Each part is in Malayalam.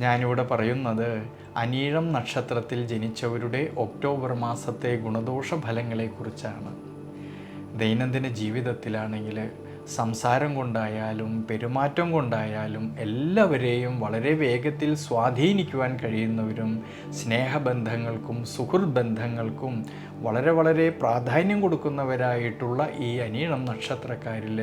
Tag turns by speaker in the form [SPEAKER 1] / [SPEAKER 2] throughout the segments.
[SPEAKER 1] ഞാനിവിടെ പറയുന്നത് അനീഴം നക്ഷത്രത്തിൽ ജനിച്ചവരുടെ ഒക്ടോബർ മാസത്തെ ഗുണദോഷ ഫലങ്ങളെക്കുറിച്ചാണ് ദൈനംദിന ജീവിതത്തിലാണെങ്കിൽ സംസാരം കൊണ്ടായാലും പെരുമാറ്റം കൊണ്ടായാലും എല്ലാവരെയും വളരെ വേഗത്തിൽ സ്വാധീനിക്കുവാൻ കഴിയുന്നവരും സ്നേഹബന്ധങ്ങൾക്കും സുഹൃത് ബന്ധങ്ങൾക്കും വളരെ വളരെ പ്രാധാന്യം കൊടുക്കുന്നവരായിട്ടുള്ള ഈ അനീണം നക്ഷത്രക്കാരിൽ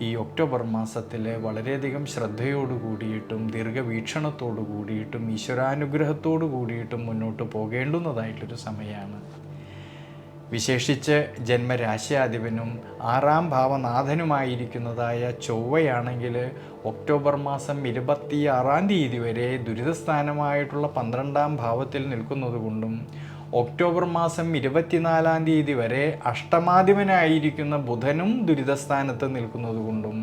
[SPEAKER 1] ഈ ഒക്ടോബർ മാസത്തിൽ വളരെയധികം ശ്രദ്ധയോടു കൂടിയിട്ടും ദീർഘവീക്ഷണത്തോടു കൂടിയിട്ടും ഈശ്വരാനുഗ്രഹത്തോടു കൂടിയിട്ടും മുന്നോട്ട് പോകേണ്ടുന്നതായിട്ടൊരു സമയമാണ് വിശേഷിച്ച് ജന്മരാശ്യാധിപനും ആറാം ഭാവനാഥനുമായിരിക്കുന്നതായ ചൊവ്വയാണെങ്കിൽ ഒക്ടോബർ മാസം ഇരുപത്തി ആറാം തീയതി വരെ ദുരിതസ്ഥാനമായിട്ടുള്ള പന്ത്രണ്ടാം ഭാവത്തിൽ നിൽക്കുന്നതുകൊണ്ടും ഒക്ടോബർ മാസം ഇരുപത്തിനാലാം തീയതി വരെ അഷ്ടമാധിപനായിരിക്കുന്ന ബുധനും ദുരിതസ്ഥാനത്ത് നിൽക്കുന്നതുകൊണ്ടും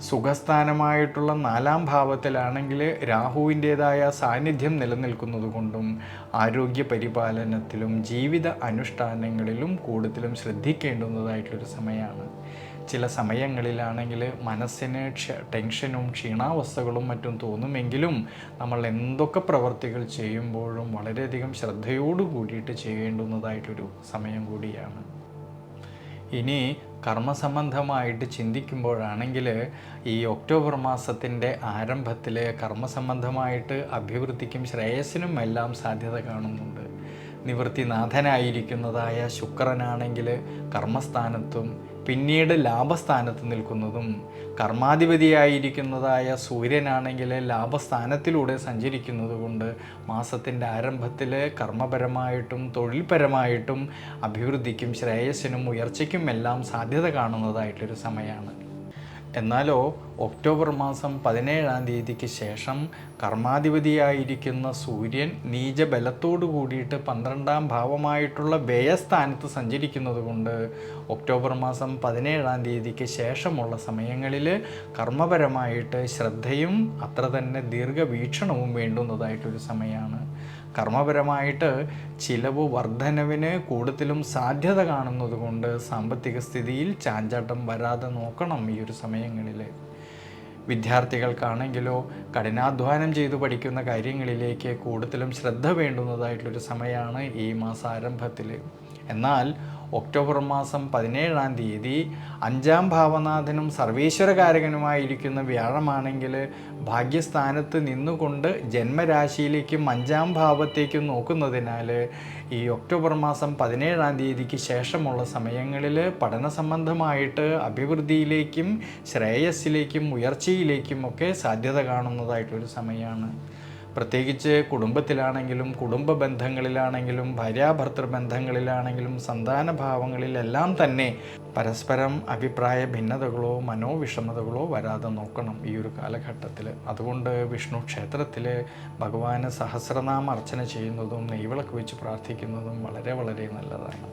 [SPEAKER 1] സുഖസ്ഥാനമായിട്ടുള്ള നാലാം ഭാവത്തിലാണെങ്കിൽ രാഹുവിന്റേതായ സാന്നിധ്യം നിലനിൽക്കുന്നത് കൊണ്ടും ആരോഗ്യ പരിപാലനത്തിലും ജീവിത അനുഷ്ഠാനങ്ങളിലും കൂടുതലും ശ്രദ്ധിക്കേണ്ടുന്നതായിട്ടൊരു സമയമാണ്. ചില സമയങ്ങളിലാണെങ്കിൽ മനസ്സിന് ടെൻഷനും ക്ഷീണാവസ്ഥകളും മറ്റും തോന്നുമെങ്കിലും നമ്മൾ എന്തൊക്കെ പ്രവർത്തികൾ ചെയ്യുമ്പോഴും വളരെയധികം ശ്രദ്ധയോടു കൂടിയിട്ട് ചെയ്യേണ്ടുന്നതായിട്ടൊരു സമയം കൂടിയാണ്. ഇനി കർമ്മസംബന്ധമായിട്ട് ചിന്തിക്കുമ്പോഴാണെങ്കിൽ ഈ ഒക്ടോബർ മാസത്തിന്റെ ആരംഭത്തിൽ കർമ്മസംബന്ധമായിട്ട് അഭിവൃദ്ധിക്കും ശ്രേയസ്സിനും എല്ലാം സാധ്യത കാണുന്നുണ്ട്. നിവൃത്തിനാഥനായിരിക്കുന്നതായ ശുക്രനാണെങ്കിൽ കർമ്മസ്ഥാനത്തും പിന്നീട് ലാഭസ്ഥാനത്ത് നിൽക്കുന്നതും കർമാധിപതിയായിരിക്കുന്നതായ സൂര്യനാണെങ്കിൽ ലാഭസ്ഥാനത്തിലൂടെ സഞ്ചരിക്കുന്നത് കൊണ്ട് മാസത്തിന്റെ ആരംഭത്തിൽ കർമ്മപരമായിട്ടും തൊഴിൽപരമായിട്ടും അഭിവൃദ്ധിക്കും ശ്രേയസ്സിനും ഉയർച്ചയ്ക്കും എല്ലാം സാധ്യത കാണുന്നതായിട്ടൊരു സമയമാണ്. എന്നാലോ ഒക്ടോബർ മാസം പതിനേഴാം തീയതിക്ക് ശേഷം കർമാധിപതിയായിരിക്കുന്ന സൂര്യൻ നീചബലത്തോടു കൂടിയിട്ട് പന്ത്രണ്ടാം ഭാവമായിട്ടുള്ള വ്യയസ്ഥാനത്ത് സഞ്ചരിക്കുന്നത് കൊണ്ട് ഒക്ടോബർ മാസം പതിനേഴാം തീയതിക്ക് ശേഷമുള്ള സമയങ്ങളിൽ കർമ്മപരമായിട്ട് ശ്രദ്ധയും അത്ര തന്നെ ദീർഘവീക്ഷണവും വേണ്ടുന്നതായിട്ടൊരു സമയമാണ്. കർമ്മപരമായിട്ട് ചിലവ് വർധനവിന് കൂടുതലും സാധ്യത കാണുന്നത് കൊണ്ട് സാമ്പത്തിക സ്ഥിതിയിൽ ചാഞ്ചാട്ടം വരാതെ നോക്കണം ഈ ഒരു സമയങ്ങളിൽ വിദ്യാർത്ഥികൾക്കാണെങ്കിലോ കഠിനാധ്വാനം ചെയ്തു പഠിക്കുന്ന കാര്യങ്ങളിലേക്ക് കൂടുതലും ശ്രദ്ധ വേണ്ടുന്നതായിട്ടുള്ളൊരു സമയമാണ് ഈ മാസാരംഭത്തിൽ. എന്നാൽ ഒക്ടോബർ മാസം പതിനേഴാം തീയതി അഞ്ചാം ഭാവനാഥനും സർവീശ്വരകാരകനുമായിരിക്കുന്ന വ്യാഴമാണെങ്കിൽ ഭാഗ്യസ്ഥാനത്ത് നിന്നുകൊണ്ട് ജന്മരാശിയിലേക്കും അഞ്ചാം ഭാവത്തേക്കും നോക്കുന്നതിനാൽ ഈ ഒക്ടോബർ മാസം പതിനേഴാം തീയതിക്ക് ശേഷമുള്ള സമയങ്ങളിൽ പഠന സംബന്ധമായിട്ട് അഭിവൃദ്ധിയിലേക്കും ശ്രേയസ്സിലേക്കും ഉയർച്ചയിലേക്കും ഒക്കെ സാധ്യത കാണുന്നതായിട്ടൊരു സമയമാണ്. പ്രത്യേകിച്ച് കുടുംബത്തിലാണെങ്കിലും കുടുംബ ബന്ധങ്ങളിലാണെങ്കിലും ഭാര്യാഭർത്തൃ ബന്ധങ്ങളിലാണെങ്കിലും സന്താന ഭാവങ്ങളിലെല്ലാം തന്നെ പരസ്പരം അഭിപ്രായ ഭിന്നതകളോ മനോവിഷമതകളോ വരാതെ നോക്കണം ഈ ഒരു കാലഘട്ടത്തിൽ അതുകൊണ്ട് വിഷ്ണു ക്ഷേത്രത്തിൽ ഭഗവാന് സഹസ്രനാമ അർച്ചന ചെയ്യുന്നതും നെയ്വിളക്ക് വെച്ച് പ്രാർത്ഥിക്കുന്നതും വളരെ വളരെ നല്ലതാണ്.